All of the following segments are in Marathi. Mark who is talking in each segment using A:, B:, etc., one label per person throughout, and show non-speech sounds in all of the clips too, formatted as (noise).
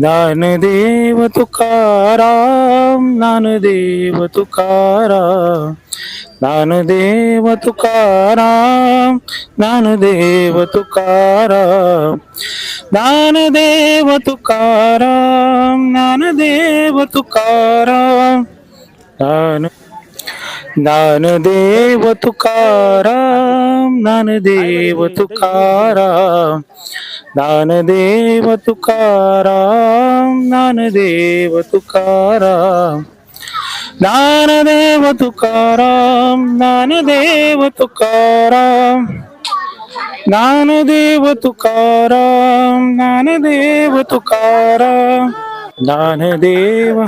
A: ज्ञानदेव तुकाराम ज्ञानदेव तुकाराम ज्ञानदेव तुकाराम ज्ञानदेव तुकाराम ज्ञानदेव तुकाराम ज्ञानदेव तुकाराम ज्ञान ज्ञानदेव तुकाराम ज्ञानदेव तुकाराम ज्ञानदेव तुकाराम ज्ञानदेव तुकाराम ज्ञानदेव तुकाराम ज्ञानदेव तुकाराम ज्ञानदेव तुकाराम ज्ञानदेव तुकाराम ज्ञानदेव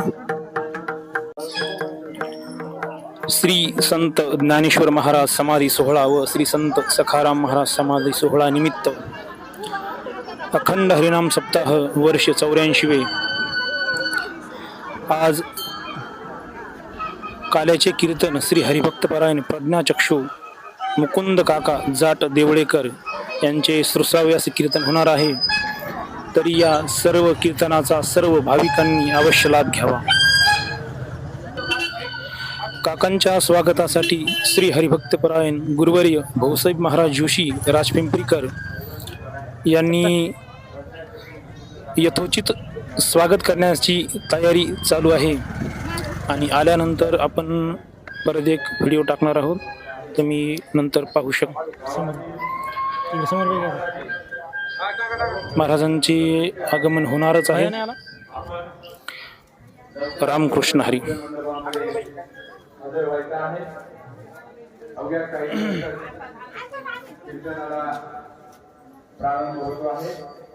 A: श्री संत ज्ञानेश्वर महाराज समाधी सोहळा व श्री संत सखाराम महाराज समाधी सोहळा निमित्त अखंड हरिनाम सप्ताह वर्ष चौऱ्याऐंशीवे. आज काल्याचे कीर्तन श्री हरिभक्तपरायण प्रज्ञाचक्षू मुकुंद काका जाट देवळेकर यांचे सुसाव्यास कीर्तन होणार आहे. तरी या सर्व कीर्तनाचा सर्व भाविकांनी अवश्य लाभ घ्यावा. काकांच्या स्वागतासाठी श्री हरिभक्तपरायण गुरुवर्य भाऊसाहेब महाराज जोशी राजपिंपरीकर यांनी यथोचित स्वागत करण्याची तयारी चालू आहे. आणि आल्यानंतर आपण परत एक व्हिडिओ टाकणार आहोत. तुम्ही नंतर पाहू शकता महाराजांचे आगमन होणारच आहे. रामकृष्ण हरी. (clears throat) (clears throat)
B: प्रारंभ होतो आहे.